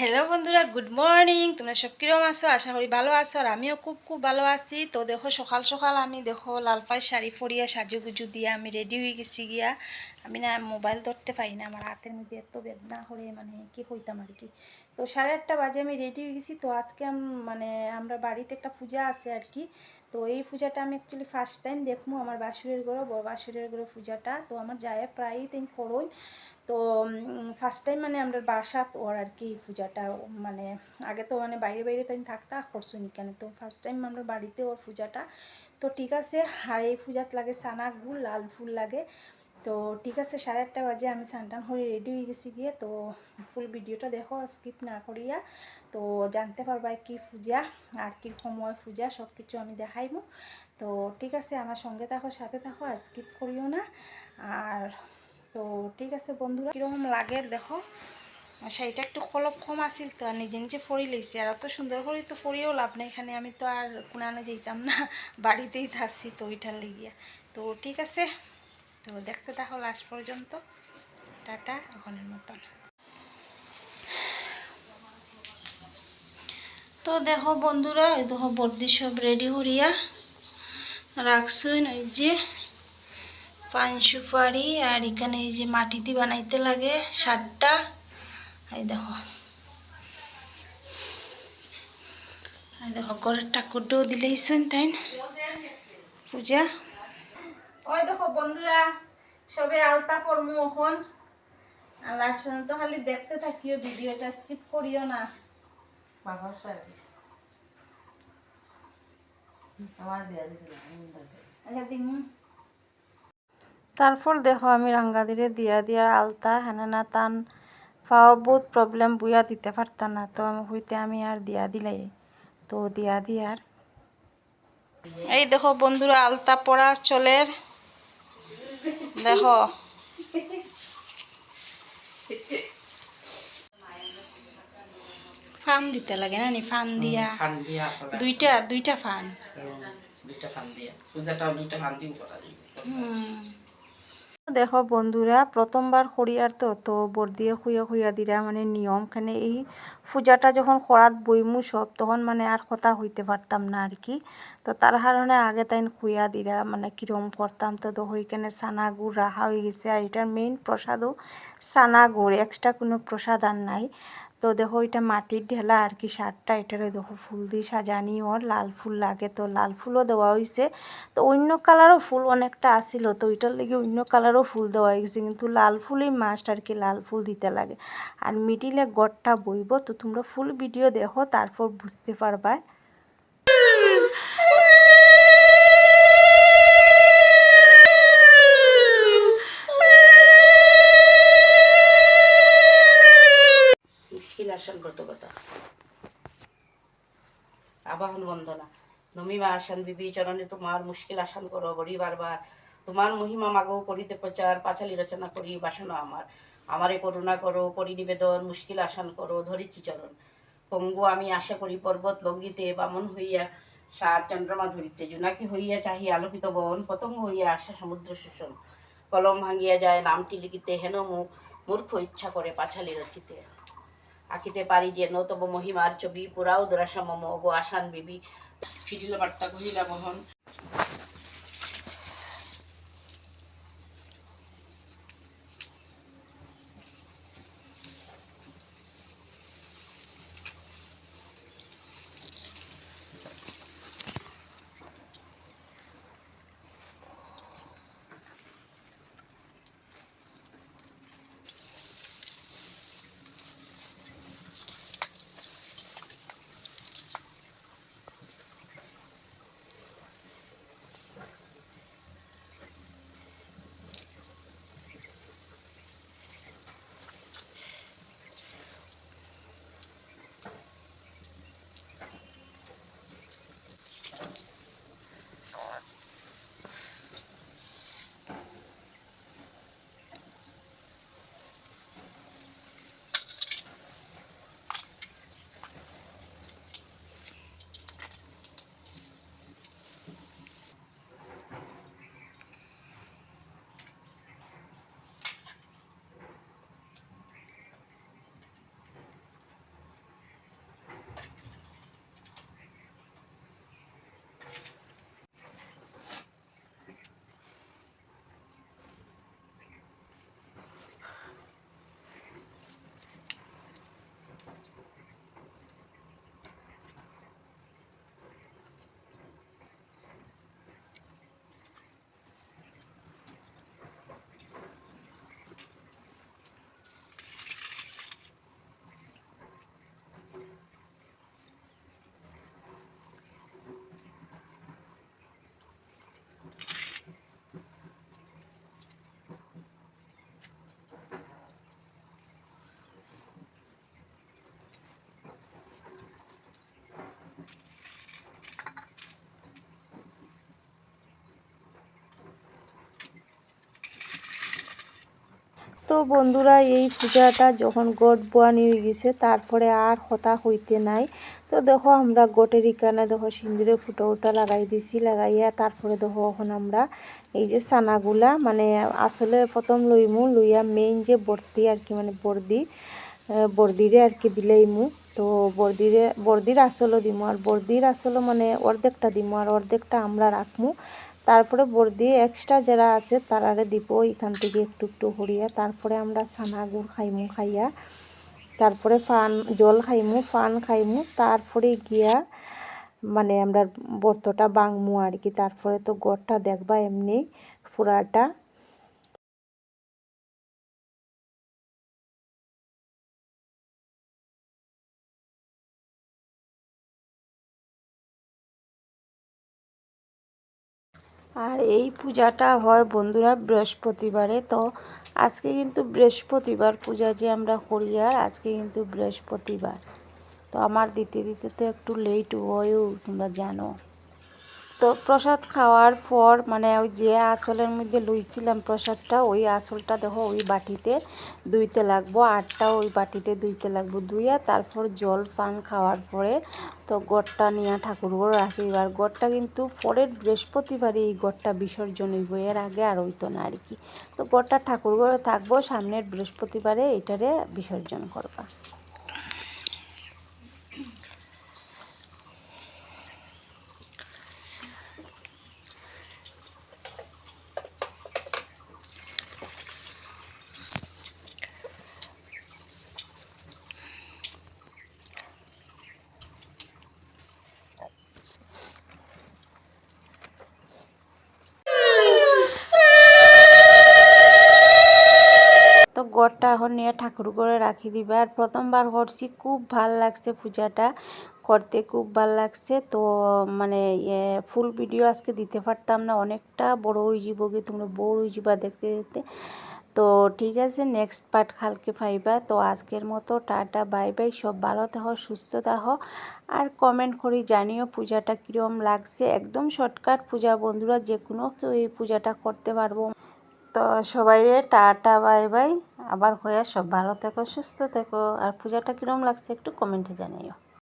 Hello বন্ধুরা good morning তোমরা সব কিরম আছো? আশা করি ভালো আছো, আর আমিও খুব খুব ভালো আছি। তো দেখো, সকাল সকাল আমি দেখো লালপাই শাড়ি ফরিয়া সাজু গুজু দিয়ে আমি রেডি হয়ে গেছি গিয়া। আমি না মোবাইল ধরতে পারি না, আমার হাতের মধ্যে এত বেদনা করে মানে কি হইতাম আর কি। তো সাড়ে আটটা বাজে আমি রেডি হয়ে গেছি। তো আজকে মানে আমরা বাড়িতে একটা পূজা আছে আর কি। তো এই পূজাটা আমি অ্যাকচুয়ালি ফার্স্ট টাইম দেখব, আমার বাসুরের ঘরে, বড় বাসুরের ঘরে পূজাটা। তো আমার যায় প্রায়ই তিন করই তো ফার্স্ট টাইম মানে আমরা বাসাত ওর আর কি পূজাটা মানে আগে তো মানে বাইরে বাইরে তাই থাকতা করছুনি কেন? তো ফার্স্ট টাইম আমরা বাড়িতে ওর পূজাটা। তো ঠিক আছে, আর এই পূজাত লাগে সানা গুল লাল ফুল লাগে। তো ঠিক আছে, সাড়ে আটটা বাজে আমি সানটান হয়ে রেডি হয়ে গেছি গিয়ে। তো ফুল ভিডিওটা দেখো স্কিপ না করিয়া। তো জানতে পারবা কি পূজা, আর কি সময় পূজা সব কিছু আমি দেখাইবো তো ঠিক আছে, আমার সঙ্গে থাকো, সাথে থাকো, আর স্কিপ করিও না। আর তো ঠিক আছে বন্ধুরা, কীরকম লাগে দেখো। শাড়িটা একটু কলপ কম আছিল তো, আর নিজে নিজে ফরি লইছি। আর অত সুন্দর করে তো ফরিয়েও লাভ নেই, এখানে আমি তো আর কোনানে যেতাম না, বাড়িতেই থাকছি তো ওইটার লেগিয়া। তো ঠিক আছে, তো দেখতে থাকো লাস্ট পর্যন্ত। টাটা, এখনের মতন। তো দেখো বন্ধুরা ওই দেখো বর্দি সব রেডি করিয়া রাখছুন ওই যে পান সুপারি আর এখানে এই যে মাটিতে বানাইতে লাগে সারটা। এই দেখো। দেখো ঘরের ঠাকুরটাও দিলেইছেন তাই পূজা? ওই দেখো বন্ধুরা সবে আলতা ফরমু এখন। আর লাস্ট পর্যন্ত খালি দেখতে থাকিও ভিডিওটা স্কিপ করিও না। বাবার সাথে আমার দেয়া দিতে আচ্ছা দিমু। তারপর দেখো আমি রাঙ্গাদিরে দিয়া দিয়ার আলতা হানানা তান পাও বহুত প্রবলেম বুয়া দিতে পারতাম না। তো হইতে আমি আর দিয়া দিলাই। তো দিয়া দিয়ার এই দেখো বন্ধুরা আলতা পড়া চলের দেখো। ফান দিতে লাগে না নি? ফান দিয়া। ফান দিয়া দুইটা দুইটা ফান। দুইটা ফান দিয়া। পূজাটাও দুইটা ফান দিয়ে করা যাবে দেখো বন্ধুরা প্রথমবার হরিয়ার তো তো বর দিয়ে হুইয়া হুইয়া দিরা মানে নিয়ম। খানে এই পূজাটা যখন খরাত বইমু সব তখন মানে আর কথা হইতে পারতাম না আর কি। তো তার কারণে আগে তাই খুইয়া দিরা মানে কিরম করতাম তো তো ওইখানে সানা গুড় রাহা হয়ে গেছে। আর এটার মেইন প্রসাদও সানা গুড় এক্সট্রা কোনো প্রসাদ আর নাই। তো দেখো এটা মাটির ঢেলা আর কি সারটা। এটারে দেখো ফুল দিয়ে সাজানি, ওর লাল ফুল লাগে তো, লাল ফুলও দেওয়া হয়েছে তো অন্য কালারও ফুল অনেকটা আসিল তো ওইটার লেগে অন্য কালারও ফুল দেওয়া হয়েছে কিন্তু লাল ফুলই মাস্ট আর কি, লাল ফুল দিতে লাগে। আর মিডিলে গড়টা বইব, তো তোমরা ফুল ভিডিও দেখো, তারপর বুঝতে পারবা। আসন ব্রত কথা। আবাহন বন্দনা। নমিমা আসান, বিবি চরণে তোমার মুশকিল আসান করো, বড়ি বারবার। তোমার মহিমা মাগো করিতে প্রচার, পাঁচালি রচনা করি, বাসনা আমার। আমারে করুণা করো করি নিবেদন মুশকিল আসান করো ধরিছি চরণ। পঙ্গু, আমি আশা করি পর্বত লঙ্গিতে বামন হইয়া, সাত চন্দ্রমা ধরিতে জোনাকি হইয়া চাহি আলোকিত বন, পতঙ্গ হইয়া আসা সমুদ্র শোষণ। কলম ভাঙিয়া যায় নামটি লিখিতে হেন মুখ মূর্খ ইচ্ছা করে পাঁচালি রচিতে। আঁকিতে পারি যে নতব মহিমার ছবি, পুরাও দোরাসা মোগ আসান বিবি। ফিরিল বার্তা কহিলা বহন তো বন্ধুরা, এই পূজাটা যখন গট বোয়ানি নিয়ে গেছে, তারপরে আর হতা হইতে নাই। তো দেখো, আমরা গোটের ইকানে দেখো সিন্দুরে ফুটো উটা লাগাই দিছি, লাগাইয়া তারপরে দেখো এখন আমরা এই যে সানাগুলা মানে আসলে প্রথম লইমু, লইয়া মেইন যে বর্তি আর কি মানে বর্দি বর্দিরে আর কি দিলেইমু। তো বর্দিরে, বর্দির আসলও দিমু, আর বর্দির আসলও মানে অর্ধেকটা দিমু, আর অর্ধেকটা আমরা রাখমু। তারপরে বর্দি এক্সট্রা যারা আছে তারারে দিব এখান থেকে একটু একটু হরিয়া তারপরে আমরা ছানা গুড় খাইমু খাইয়া, তারপরে ফান, জল খাইমু, ফান খাইমু, তারপরে গিয়া মানে আমরা বর্তটা বাংমু আর কি। তারপরে তো গড়টা দেখবা এমনি পুরাটা আর এই পূজাটা হয় বন্ধুরা বৃহস্পতিবারে, তো আজকে কিন্তু বৃহস্পতিবার পূজা যে আমরা করি, আর আজকে কিন্তু বৃহস্পতিবার। তো আমার দিতে দিতে তো একটু লেট হয়েও তোমরা জানো। তো প্রসাদ খাওয়ার পর মানে ওই যে আসলের মধ্যে লুইছিলাম প্রসাদটা, ওই আসলটা দেখো ওই বাটিতে দুইতে লাগবো, আটটা ওই বাটিতে দুইতে লাগবো দুইয়া, তারপর জল পান খাওয়ার পরে তো গড়টা নিয়ে ঠাকুর ঘর রাখি। এবার গড়টা কিন্তু পরের বৃহস্পতিবারই এই গড়টা বিসর্জন হইব এর আগে আর হইতো না আর কি। তো গড়টা ঠাকুর ঘরে থাকব, সামনের বৃহস্পতিবারে এটারে বিসর্জন করবা। গড়টা এখন নিয়ে ঠাকুর ঘরে রাখি দিবে। আর প্রথমবার করছি, খুব ভালো লাগছে পূজাটা। করতে খুব ভালো লাগছে। তো মানে ফুল ভিডিও আজকে দিতে পারতাম না। অনেকটা বড় হয়ে যাব কি, তোমরা বড় হয়ে যাবা দেখতে দেখতে। তো, ঠিক আছে নেক্সট পার্ট কালকে পাইবা। তো, আজকের মতো টাটা, বাই বাই। সব ভালো থাকো, সুস্থ থাকো। আর কমেন্ট করি জানিও পূজাটা কীরকম লাগছে। একদম শর্টকাট পূজা বন্ধুরা যে কোনো কেউ এই পূজাটা করতে পারব। তো সবাই টাটা, বাই বাই। আবার হয়ে সব ভালো থেকো সুস্থ থেকো। আর পূজাটা কীরকম লাগছে একটু কমেন্টে জানিও।